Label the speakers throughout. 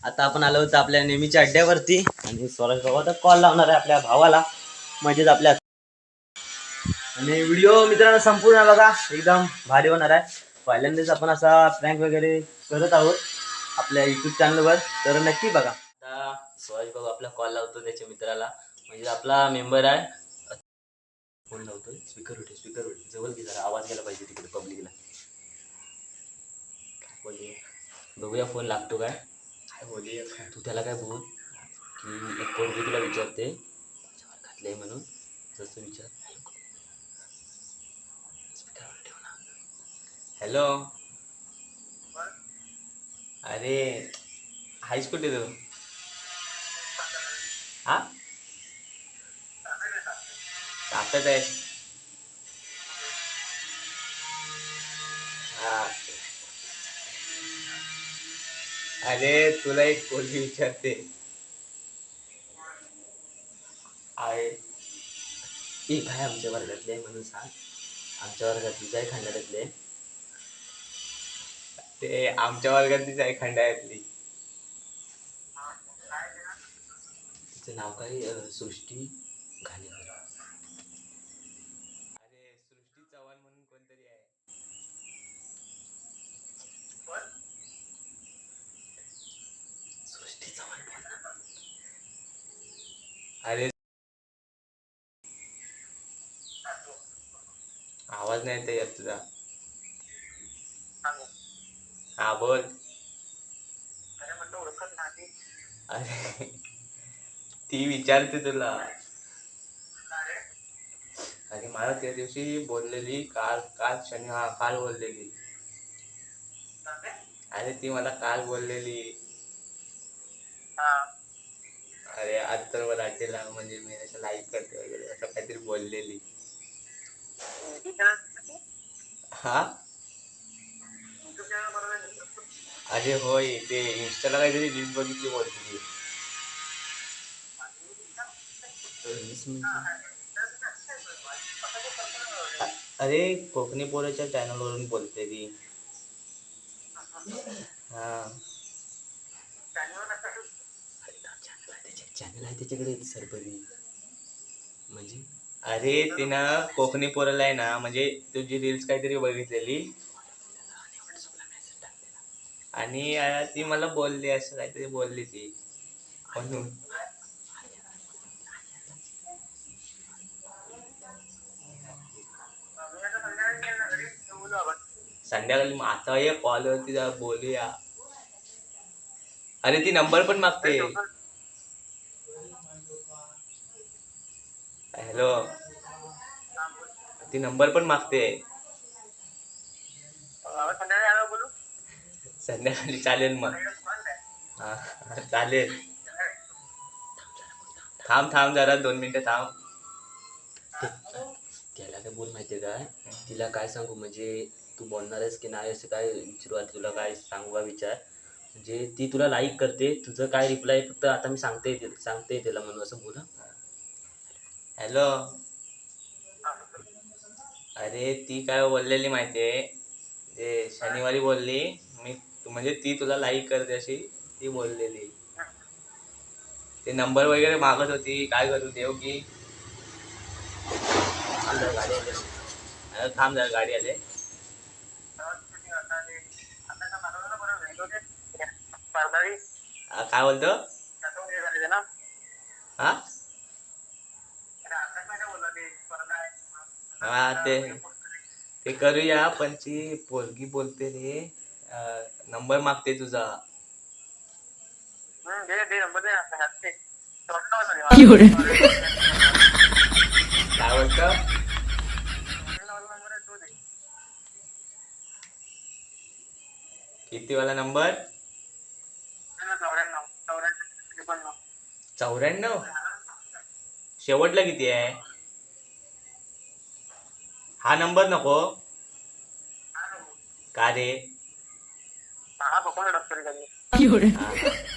Speaker 1: आता आपण आलो होतो आपल्या नेहमीच्या अड्ड्यावरती आणि स्वराज भाऊ आता कॉल लावणार आहे आपल्या भावाला. म्हणजेच आपल्या आणि व्हिडिओ मित्रांनो संपूर्ण बघा एकदम भारी होणार आहे. पहिल्यांदाच आपण असा प्रँक वगैरे करत आहोत आपल्या युट्यूब चॅनलवर तर नक्की बघा. आता स्वराज भाऊ आपला कॉल लावतो त्याच्या मित्राला. म्हणजे आपला मेंबर आहे. फोन लावतोय. स्पीकर उठे स्पीकर उठे. जवळ की जरा आवाज गेला पाहिजे तिकडे पब्लिकला बोलूया बघूया फोन लागतो काय. काय बोलूया तू त्याला काय बोल? की एक पोरगी तुला विचारते. माझ्या वर्गातले म्हणून. जसं विचार. स्पीकरवर ठेव ना हॅलो अरे हायस कुठे तू हा? ताकद आहे. अरे तुला एक पोरगी विचारते. आहे. ती काय आमच्या वर्गातले आहे म्हणून सांग. आमच्या वर्गातलीच आहे खंडाळ्यातले ते आमच्या वर्गातलीच आहे खंडाळ्यातली. तिचं नाव काय? सृष्टी घाणेकर अरे सृष्टी चव्हाण म्हणून कोणतरी आहे सृष्टी चव्हाण बोल ना. अरे. आवाज नाही येत यार तुझा. हा बोल. अरे ती विचारते तुला. अरे. मला त्या दिवशी बोललेली काल काल शनी हा काल बोललेली. अरे. ती मला काल बोललेली. अरे आज तर मला म्हणजे मी असं लाईक करते वगैरे असं काहीतरी बोललेली. हा? अरे होय ते इन्स्टाला काहीतरी रील बघितली बोलते म्हणजे? अरे कोकणी पोराच्या चॅनल वरून बोलते ती. हा. चॅनल आहे त्याच्याकडे सरपरी म्हणजे? अरे तिनं कोकणी पोराला आहे ना म्हणजे तुझी रील्स काहीतरी बघितलेली. आणि अं, ती मला बोलली असं काहीतरी बोलली ती. म्हणून. संध्याकाळी मग आता ये कॉलवरती जा बोलूया. अरे ती नंबर पण मागते. हॅलो. ती नंबर पण मागते. संध्याकाळी चालेल मग. हा चालेल. थांब थांब जरा दोन मिनिटं थांब. त्याला काय बोल माहितीये काय तिला काय सांगू? म्हणजे तू बोलणार आहेस की नाही असं काय विचारू आता? तुला काय सांगू का विचार? म्हणजे ती तुला लाईक करते. तुझं काय रिप्लाय फक्त आता मी सांगते सांगते तिला म्हणून असं बोला. हॅलो अरे ती काय बोललेली माहितीये ते शनिवारी बोलली मी तू- म्हणजे ती तुला लाईक करते अशी ती बोललेली. ते नंबर वगैरे मागत होती काय करू देव की? थांब जरा गाडी आले. आ, काय बोलतो? हा? हा ते ते करूया पण ती पोरगी बोलते रे. नंबर मागते तुझा. काय बोलतो? किती वाला नंबर? चौऱ्याण्णव. शेवटला किती आहे? हा नंबर नको. का रे?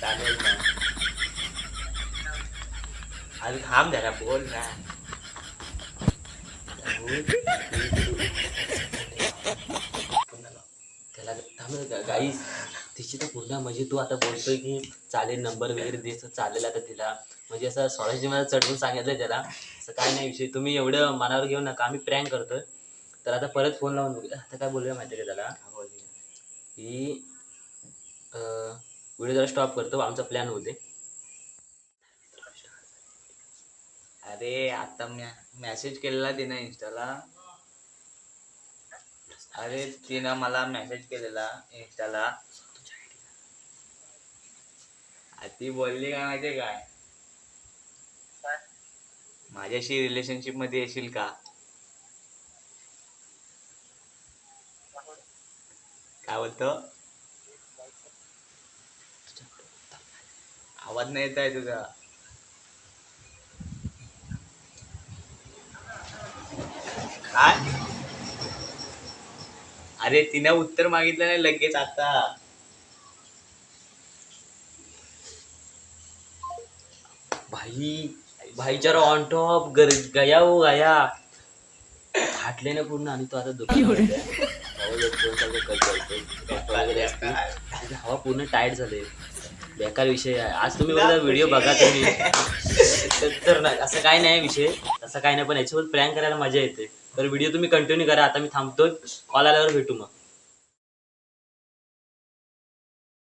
Speaker 1: चालेल ना. अरे थांब जरा बोल ना. त्याला थांब गाईस.
Speaker 2: तिची तर पूर्ण म्हणजे तू आता बोलतोय की चालेल नंबर वगैरे दे चालेल आता तिला. म्हणजे असं स्वराजने मला चढवून सांगितलं त्याला. असं काय नाही विषय तुम्ही एवढं मनावर घेऊ नका आम्ही प्रँक करतोय. तर आता परत फोन लावून बघूया. आता काय बोलूया माहिती का त्याला? की व्हिडिओ जरा स्टॉप करतो आमचा प्लॅन होते.
Speaker 1: अरे आता मेसेज केलेला तिनं इंस्टाला अरे तिनं मला मेसेज केलेला इंस्टाला ती बोलली काय माहितीये काय? माझ्याशी रिलेशनशिपमध्ये येशील का? काय बोलतो? आवाज नाही येत आहे तुझा. काय? अरे तिनं उत्तर मागितलं नाही लगेच आता.
Speaker 2: भाई भाईचारा ऑन टॉप गया हो गया. फाटले ना पूर्ण आणि तो आता दुकान हवा पूर्ण टाईट झाले. बेकार विषय आहे. आज तुम्ही बघा व्हिडिओ बघा तुम्ही. तर- नाही असं काय नाही विषय. तसं काय नाही पण याच्यावर प्रँक करायला मजा येते. तर व्हिडिओ तुम्ही कंटिन्यू करा. आता मी थांबतोय. कॉल आल्यावर भेटू मग.